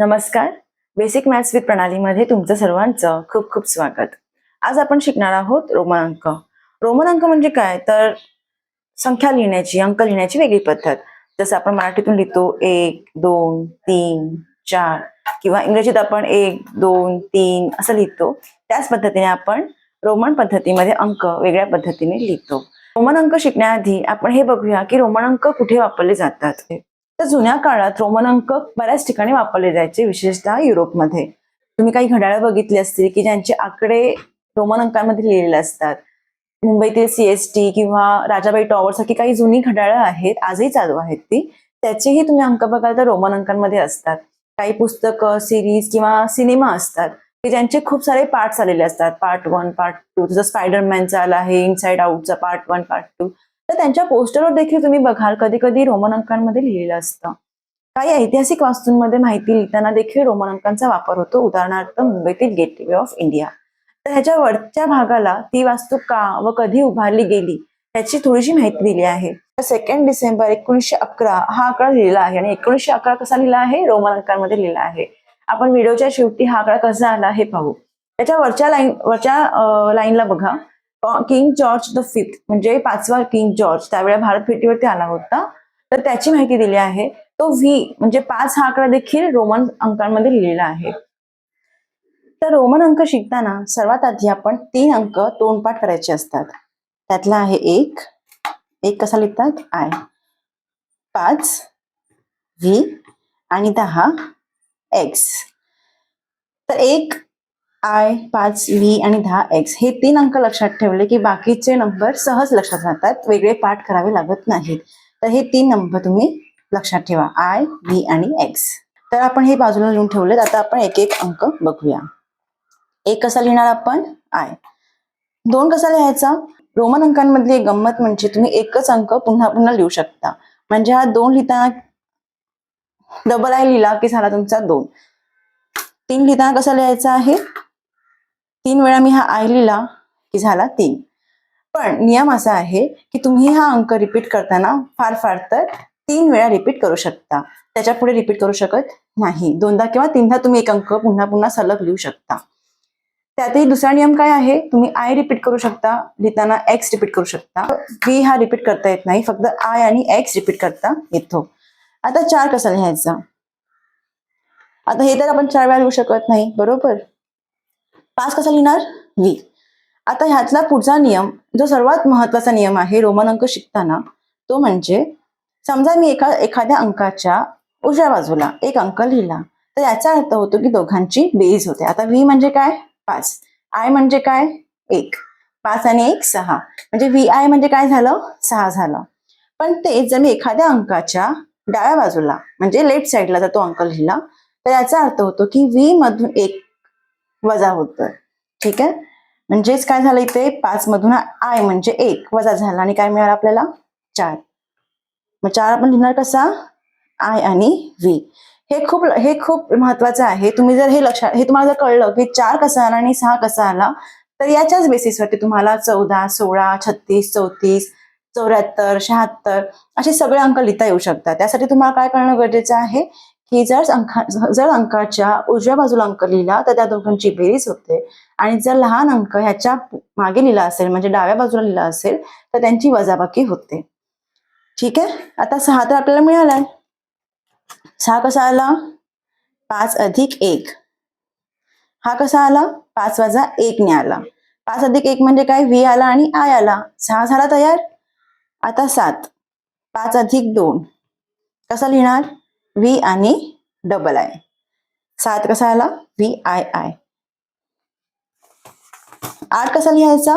नमस्कार. Basic maths with प्रणालीमध्ये तुमचं सर्वांचं खूप खूप स्वागत. आज आपण शिकणार आहोत रोमन अंक. रोमन अंक म्हणजे काय? तर संख्या लिहिण्याची अंक लिहिण्याची वेगळी पद्धत. जसं आपण मराठीतून लिहितो एक दोन तीन चार किंवा इंग्रजीत आपण एक दोन तीन असं लिहितो. त्याच पद्धतीने आपण रोमन पद्धतीमध्ये अंक वेगळ्या पद्धतीने लिहितो. रोमन अंक शिकण्याआधी आपण हे बघूया की रोमन अंक कुठे वापरले जातात. तर जुन्या काळात रोमन अंक बऱ्याच ठिकाणी वापरले जायचे विशेषतः युरोपमध्ये. तुम्ही काही घड्याळ बघितली असतील की ज्यांचे आकडे रोमन अंकांमध्ये लिहिलेले असतात. मुंबईतील सीएसटी किंवा राजाबाई टॉवर सारखी काही जुनी घड्याळं आहेत आजही चालू आहेत ती. त्याचेही तुम्ही अंक बघाल तर रोमन अंकांमध्ये असतात. काही पुस्तकं सिरीज किंवा सिनेमा असतात की ज्यांचे खूप सारे पार्ट आलेले असतात. पार्ट वन पार्ट टू जसं स्पायडरमॅनचा आला आहे इनसाइड आउटचा पार्ट वन पार्ट टू तर त्यांच्या पोस्टरवर देखील तुम्ही बघाल कधी कधी रोमन अंकांमध्ये लिहिलेलं असतं. काही ऐतिहासिक वास्तूंमध्ये माहिती लिहिताना देखील रोमन अंकांचा वापर होतो. उदाहरणार्थ मुंबईतील गेटवे ऑफ इंडिया तर ह्याच्या वरच्या भागाला ती वास्तू का व कधी उभारली गेली याची थोडीशी माहिती दिली आहे. सेकंड डिसेंबर एकोणीसशे अकरा हा आकडा लिहिला आहे. आणि एकोणीसशे अकरा कसा लिहिला आहे? रोमन अंकांमध्ये लिहिला आहे. आपण व्हिडिओच्या शेवटी हा आकडा कसा आला हे पाहू. त्याच्या वरच्या लाईन वरच्या लाईनला बघा. किंग जॉर्ज द फिफ्थ म्हणजे पाचवा किंग जॉर्ज त्यावेळेला भारत भेटीवरती आला होता. तर त्याची माहिती दिली आहे. तो व्ही म्हणजे पाच हा आकडा देखील रोमन अंकांमध्ये लिहिलेला आहे. तर रोमन अंक शिकताना सर्वात आधी आपण तीन अंक तोंडपाठ करायचे असतात. त्यातला आहे एक एक कसा लिहितात? आय. पाच व्ही आणि दहा एक्स तर एक आय पाच व्ही आणि दहा एक्स हे तीन अंक लक्षात ठेवले की बाकीचे नंबर सहज लक्षात राहतात. वेगळे पाठ करावे लागत नाहीत. तर हे तीन नंबर तुम्ही लक्षात ठेवा. आय व्ही आणि एक्स. तर आपण हे बाजूला लिहून ठेवलेत. आता आपण एक एक अंक बघूया. एक कसा लिहिणार आपण? आय. दोन कसा लिहायचा? रोमन अंकांमधली एक गंमत म्हणजे तुम्ही एकच अंक पुन्हा पुन्हा लिहू शकता. म्हणजे हा दोन लिहिताना डबल आय लिहिला की झाला तुमचा दोन. तीन लिहिताना कसा लिहायचा आहे? तीन वेळा मी हा आय लिहिला की झाला तीन. पण नियम असा आहे की तुम्ही हा अंक रिपीट करताना फार फार तर तीन वेळा रिपीट करू शकता. त्याच्या पुढे रिपीट करू शकत नाही. दोनदा किंवा तीनदा तुम्ही एक अंक पुन्हा पुन्हा सलग लिहू शकता. त्यातही दुसरा नियम काय आहे? तुम्ही आय रिपीट करू शकता लिहिताना एक्स रिपीट करू शकता. व्ही हा रिपीट करता येत नाही फक्त आय आणि एक्स रिपीट करता येतो. आता चार कसा लिहायचा? आता हे तर आपण चार वेळा लिहू शकत नाही बरोबर? पाच कसा लिहिणार? व्ही आता ह्यातला पुढचा नियम जो सर्वात महत्त्वाचा नियम आहे रोमन अंक शिकताना तो म्हणजे समजा मी एका एखाद्या अंकाच्या उजव्या बाजूला एक अंक लिहिला तर याचा अर्थ होतो की दोघांची बेरीज होते. आता व्ही म्हणजे काय? पाच. आय म्हणजे काय? एक. पाच आणि एक सहा. म्हणजे व्ही आय म्हणजे काय झालं? सहा झालं. पण ते जर मी एखाद्या अंकाच्या डाव्या बाजूला म्हणजे लेफ्ट साईडला जर तो अंक लिहिला तर याचा अर्थ होतो की व्ही मधून एक वजा होतोय. ठीक आहे? म्हणजेच काय झालं इथे? पाच मधून आय म्हणजे एक वजा झाला. आणि काय मिळालं आपल्याला? चार. मग चार आपण लिहिणार कसा? आय आणि व्ही. हे खूप हे खूप महत्वाचं आहे. तुम्ही जर हे लक्षात हे तुम्हाला जर कळलं की चार कसा आला आणि सहा कसा आला तर याच्याच बेसिसवरती तुम्हाला चौदा सोळा छत्तीस चौतीस चौऱ्याहत्तर शहात्तर असे सगळे अंक लिहिता येऊ शकतात. त्यासाठी तुम्हाला काय करणं गरजेचं आहे? की जर अंका जर अंकाच्या उजव्या बाजूला अंक लिहिला तर त्या दोघांची बेरीज होते. आणि जर लहान अंक ह्याच्या मागे लिहिला असेल म्हणजे डाव्या बाजूला लिहिला असेल तर त्यांची वजाबाकी होते. ठीक आहे? आता सहा तर आपल्याला मिळालाय. सहा कसा आला? पाच अधिक एक. हा कसा आला? पाच वजा एक ने आला. पाच अधिक एक म्हणजे काय? व्ही आला आणि आय आला. सहा झाला तयार? आता सात. पाच अधिक दोन. कसा लिहिणार? व्ही आणि डबल आय सात कसा आला व्ही आय आय आठ कसा लिहायचा?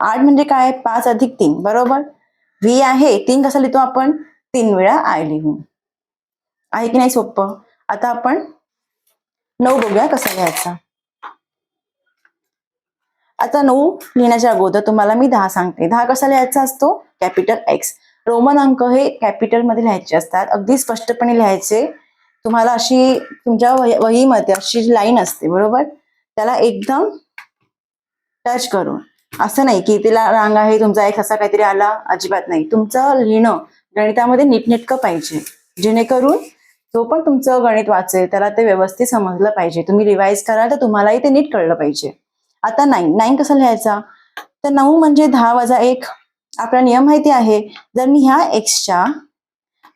आठ म्हणजे काय? पाच अधिक तीन. बरोबर? व्ही आहे तीन कसा लिहितो आपण? तीन वेळा आय लिहून आहे की नाही सोपं? आता आपण नऊ बघूया कसा लिहायचा. आता नऊ लिहिण्याच्या अगोदर तुम्हाला मी दहा सांगते. दहा कसा लिहायचा असतो? कॅपिटल एक्स रोमन अंक हे कॅपिटलमध्ये लिहायचे असतात. अगदी स्पष्टपणे लिहायचे. तुम्हाला अशी तुमच्या वहीमध्ये अशी लाईन असते बरोबर? त्याला एकदम टच करून. असं नाही की तिला रांग आहे तुमचा एक असा काहीतरी आला अजिबात नाही. तुमचं लिहिणं गणितामध्ये नीटनेटकं पाहिजे. जेणेकरून जो पण तुमचं गणित वाचेल त्याला ते व्यवस्थित समजलं पाहिजे. तुम्ही रिवाईज कराल तर तुम्हालाही ते नीट कळलं पाहिजे. आता नाईन नाईन कसं लिहायचा? तर नऊ म्हणजे दहा वजा एक. आपला नियम माहिती आहे. जर मी ह्या एक्सच्या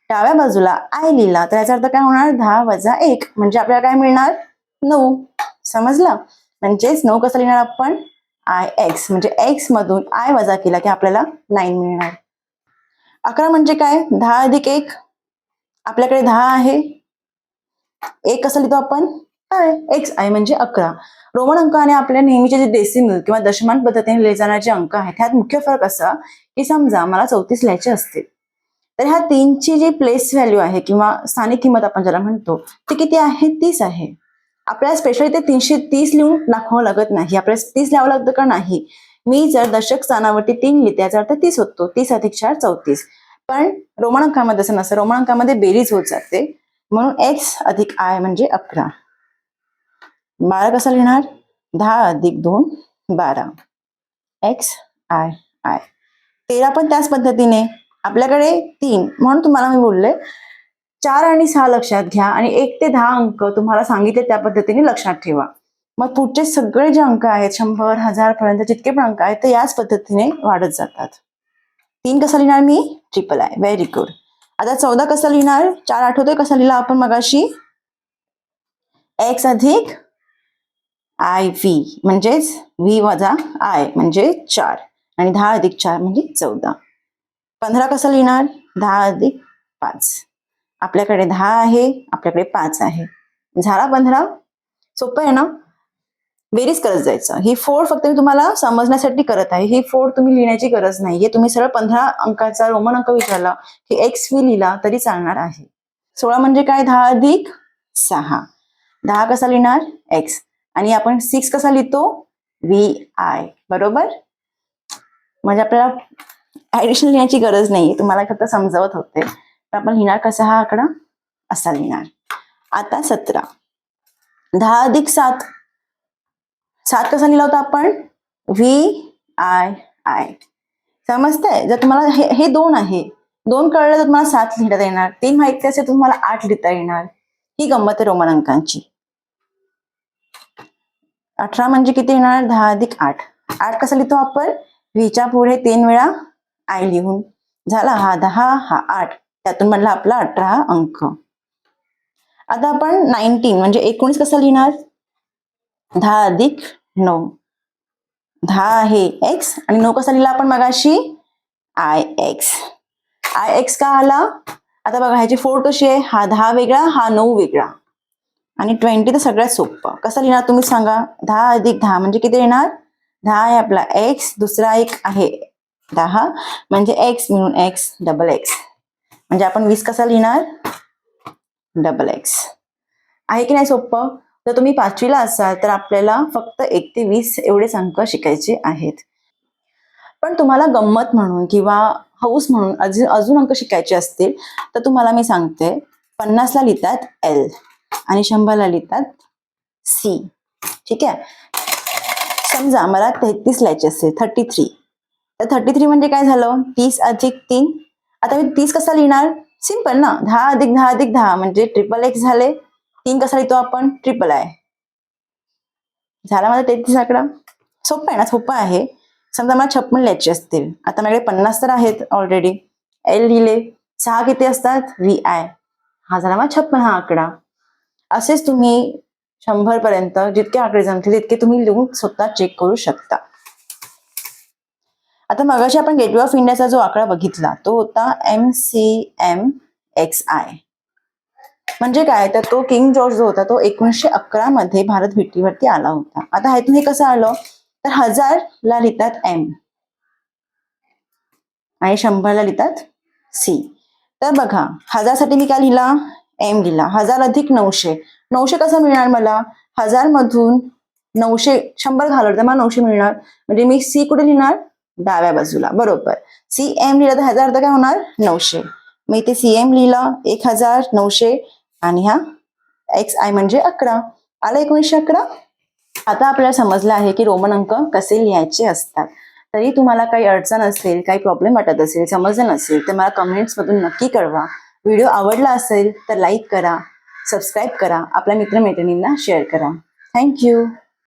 डाव्या बाजूला आय लिहिला तर याचा अर्थ काय होणार? दहा वजा एक म्हणजे आपल्याला काय मिळणार? नऊ. समजलं? म्हणजेच नऊ कसं लिहिणार आपण? आय एक्स म्हणजे एक्स मधून आय वजा केला की आपल्याला नाईन मिळणार. अकरा म्हणजे काय? दहा अधिक एक. आपल्याकडे दहा आहे. एक कसं लिहितो आपण? आय एक्स आय म्हणजे अकरा. रोमन अंक आणि आपल्या नेहमीचे जे डेसिमल किंवा दशमान पद्धतीने लिहिले जाणारे जे अंक आहेत ह्यात मुख्य फरक असा की समजा मला चौतीस लिहायचे असतील. तर ह्या तीनची जी प्लेस व्हॅल्यू आहे किंवा स्थानिक किंमत आपण ज्याला म्हणतो ती किती आहे? तीस आहे. आपल्याला स्पेशली ते तीनशे तीस लिहून दाखवावं लागत नाही. आपल्याला तीस लिहावं लागतं का नाही? मी जर दशक स्थानावरती तीन लिहिते याचा अर्थ तीस होतो. तीस अधिक चार चौतीस. पण रोमन अंकामध्ये असं नसतं. रोमन अंकामध्ये बेरीज होत जाते. म्हणून एक्स अधिक आय म्हणजे अकरा. बारा कसा लिहिणार? दहा अधिक दोन बारा. एक्स आय आय तेरा पण त्याच पद्धतीने. आपल्याकडे तीन म्हणून तुम्हाला मी बोलले चार आणि सहा लक्षात घ्या आणि एक ते दहा अंक तुम्हाला सांगितले त्या पद्धतीने लक्षात ठेवा. मग पुढचे सगळे जे अंक आहेत शंभर हजार पर्यंत जितके पण अंक आहेत ते याच पद्धतीने वाढत जातात. तीन कसा लिहिणार मी? ट्रिपल आय व्हेरी गुड आता चौदा कसा लिहिणार? चार आठवतोय कसा लिहिला आपण मगाशी? एक्स अधिक आय व्ही म्हणजेच व्ही वजा आय म्हणजे चार. आणि दहा अधिक चार म्हणजे चौदा. पंधरा कसं लिहिणार? दहा अधिक पाच. आपल्याकडे दहा आहे आपल्याकडे पाच आहे. झाला पंधरा? सोपं आहे ना? बेरीज करत जायचं. ही फोड फक्त मी तुम्हाला समजण्यासाठी करत आहे. ही फोड तुम्ही लिहिण्याची गरज नाहीये. तुम्ही सरळ पंधरा अंकाचा रोमन अंक विचारला की एक्स व्ही लिहिला तरी चालणार आहे. सोळा म्हणजे काय? दहा अधिक सहा. दहा कसा लिहिणार? एक्स. आणि आपण सिक्स कसा लिहितो? व्ही आय बरोबर? म्हणजे आपल्याला ऍडिशन लिहिण्याची गरज नाही तुम्हाला फक्त समजावत होते. तर आपण लिहिणार कसा हा आकडा? असा लिहिणार. आता सतरा. दहा अधिक सात. सात कसा लिहिला होता आपण? व्ही आय आय समजतंय? जर तुम्हाला हे हे दोन आहे. दोन कळलं तर तुम्हाला सात लिहिता येणार. तीन माहिती असेल तर तुम्हाला आठ लिहिता येणार. ही गंमत आहे रोमन अंकांची. अठरा म्हणजे किती येणार? दहा अधिक आठ. आठ कसा लिहितो आपण? व्हीच्या पुढे तीन वेळा आय लिहून. झाला हा दहा हा आठ. त्यातून म्हणला आपला अठरा अंक. आता आपण नाईन्टीन म्हणजे एकोणीस कसा लिहिणार? दहा अधिक नऊ. दहा आहे एक्स आणि नऊ कसा लिहिला आपण मगाशी? आय एक्स आय एक्स का आला? आता बघा ह्याची फोर कशी आहे? हा दहा वेगळा हा नऊ वेगळा. आणि ट्वेंटी तर सगळ्यात सोपं. कसं लिहिणार तुम्ही सांगा? दहा अधिक दहा म्हणजे किती येणार दहा आहे आपला एक्स दुसरा एक आहे दहा. म्हणजे एक्स मिळून एक्स डबल एक्स म्हणजे आपण वीस कसा लिहिणार? डबल एक्स आहे की नाही सोपं? जर तुम्ही पाचवीला असाल तर आपल्याला फक्त एक ते वीस एवढेच अंक शिकायचे आहेत. पण तुम्हाला गंमत म्हणून किंवा हौस म्हणून अजून अजून अंक शिकायचे असतील तर तुम्हाला मी सांगते. पन्नासला लिहितात एल आणि शंभरला लिहितात सी ठीक आहे? समजा मला तेहतीस लिहायचे असेल थर्टी थ्री तर थर्टी थ्री म्हणजे काय झालं? तीस अधिक तीन. आता मी तीस कसा लिहिणार? सिंपल ना? दहा अधिक दहा अधिक दहा म्हणजे ट्रिपल एक्स झाले. तीन कसा लिहितो आपण? ट्रिपल आय झाला माझा तेहतीस आकडा? सोपं आहे ना? सोपं आहे. समजा मला छप्पन लिहायचे असतील. आता माझ्याकडे पन्नास तर आहेत ऑलरेडी एल लिहिले. सहा किती असतात? व्ही आय हा झाला माझा छप्पन हा आकडा. असेच तुम्ही शंभर पर्यंत जितके आकडे जमतील तितके तुम्ही लिहून स्वतः चेक करू शकता. आता मगाशी आपण गेटवे ऑफ इंडियाचा जो आकडा बघितला तो होता M C M X I म्हणजे काय? तर तो किंग जॉर्ज जो होता तो एकोणीसशे अकरा मध्ये भारत भेटीवरती आला होता. आता ह्यातून हे कसं आलं? तर हजार ला लिहितात एम आणि शंभरला लिहितात सी तर बघा हजारसाठी मी काय लिहिला? एम लिहिला हजार अधिक नऊशे. नऊशे कसं मिळणार मला? हजार मधून नऊशे शंभर घालवलं तर मला नऊशे मिळणार. म्हणजे मी सी कुठे लिहिणार? डाव्या बाजूला. बरोबर. सी एम लिहिलं तर ह्याचा अर्थ काय होणार? नऊशे. मी इथे सी एम लिहिला एक हजार नऊशे. आणि हा एक्स आय म्हणजे अकरा. आला एकोणीसशे अकरा? आता आपल्याला समजलं आहे की रोमन अंक कसे लिहायचे असतात. तरी तुम्हाला काही अडचण असेल काही प्रॉब्लेम वाटत असेल समजलं नसेल तर मला कमेंट्समधून नक्की कळवा. व्हिडिओ आवडला असेल तर लाईक करा सबस्क्राईब करा आपल्या मित्रमैत्रिणींना शेअर करा. थँक्यू